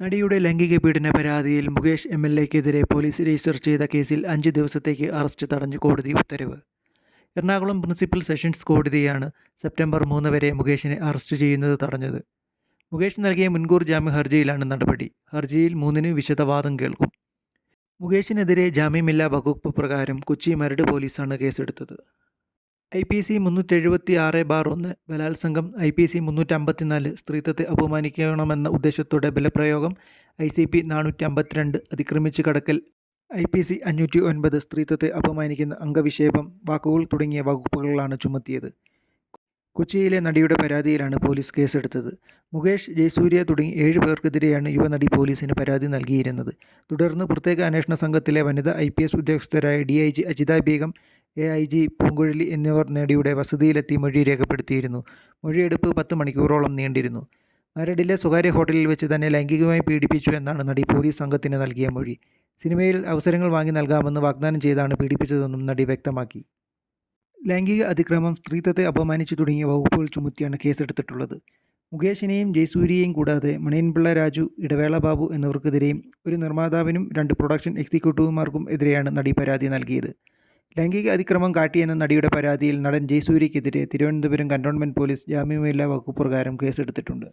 നടിയുടെ ലൈംഗിക പീഡന പരാതിയിൽ മുകേഷ് എം എൽ എക്കെതിരെ പോലീസ് രജിസ്റ്റർ ചെയ്ത കേസിൽ അഞ്ച് ദിവസത്തേക്ക് അറസ്റ്റ് തടഞ്ഞ് കോടതി ഉത്തരവ്. എറണാകുളം പ്രിൻസിപ്പൽ സെഷൻസ് കോടതിയാണ് സെപ്റ്റംബർ മൂന്ന് വരെ മുകേഷിനെ അറസ്റ്റ് ചെയ്യുന്നത് തടഞ്ഞത്. മുകേഷ് നൽകിയ മുൻകൂർ ജാമ്യ ഹർജിയിലാണ് നടപടി. ഹർജിയിൽ മൂന്നിന് വിശദവാദം കേൾക്കും. മുകേഷിനെതിരെ ജാമ്യമില്ലാ വകുപ്പ് പ്രകാരം കൊച്ചി മരട് പോലീസാണ് കേസെടുത്തത്. ഐ പി സി മുന്നൂറ്റി എഴുപത്തി ആറ് ബാർ ഒന്ന് ബലാത്സംഗം ഐ പി സി മുന്നൂറ്റി അമ്പത്തിനാല് സ്ത്രീത്വത്തെ അപമാനിക്കണമെന്ന ഉദ്ദേശത്തോടെ ബലപ്രയോഗം ഐ സി പി നാനൂറ്റി അമ്പത്തിരണ്ട് അതിക്രമിച്ച് കടക്കൽ ഐ പി സി അഞ്ഞൂറ്റി ഒൻപത് സ്ത്രീത്വത്തെ അപമാനിക്കുന്ന അംഗവിക്ഷേപം വാക്കുകൾ തുടങ്ങിയ വകുപ്പുകളാണ് ചുമത്തിയത്. കൊച്ചിയിലെ നടിയുടെ പരാതിയിലാണ് പോലീസ് കേസെടുത്തത്. മുകേഷ് ജയസൂര്യ തുടങ്ങി ഏഴ് പേർക്കെതിരെയാണ് യുവനടി പോലീസിന് പരാതി നൽകിയിരുന്നത്. തുടർന്ന് പ്രത്യേക അന്വേഷണ സംഘത്തിലെ വനിതാ I P S ഉദ്യോഗസ്ഥരായ D I G Ajitha Begum A I G Poonkuzhali എന്നിവർ നേടിയുടെ വസതിയിലെത്തി മൊഴി രേഖപ്പെടുത്തിയിരുന്നു. മൊഴിയെടുപ്പ് പത്ത് മണിക്കൂറോളം നീണ്ടിരുന്നു. മരടിലെ സ്വകാര്യ ഹോട്ടലിൽ വെച്ച് തന്നെ ലൈംഗികമായി പീഡിപ്പിച്ചു എന്നാണ് നടി പോലീസ് സംഘത്തിന് നൽകിയ മൊഴി. സിനിമയിൽ അവസരങ്ങൾ വാങ്ങി നൽകാമെന്ന് വാഗ്ദാനം ചെയ്താണ് പീഡിപ്പിച്ചതെന്നും നടി വ്യക്തമാക്കി. ലൈംഗിക അതിക്രമം സ്ത്രീത്വത്തെ അപമാനിച്ചു തുടങ്ങിയ വകുപ്പുകൾ ചുമത്തിയാണ് കേസെടുത്തിട്ടുള്ളത്. മുകേഷിനെയും ജയസൂര്യയെയും കൂടാതെ മണിയൻപിള്ള രാജു ഇടവേള ബാബു എന്നിവർക്കെതിരെയും ഒരു നിർമ്മാതാവിനും രണ്ട് പ്രൊഡക്ഷൻ എക്സിക്യൂട്ടീവുമാർക്കും എതിരെയാണ് നടി പരാതി നൽകിയത്. ലൈംഗിക അതിക്രമം കാട്ടിയെന്ന നടിയുടെ പരാതിയിൽ നടൻ ജയസൂര്യക്കെതിരെ തിരുവനന്തപുരം കന്റോൺമെന്റ് പോലീസ് ജാമ്യമില്ലാ വകുപ്പ് പ്രകാരം കേസെടുത്തിട്ടുണ്ട്.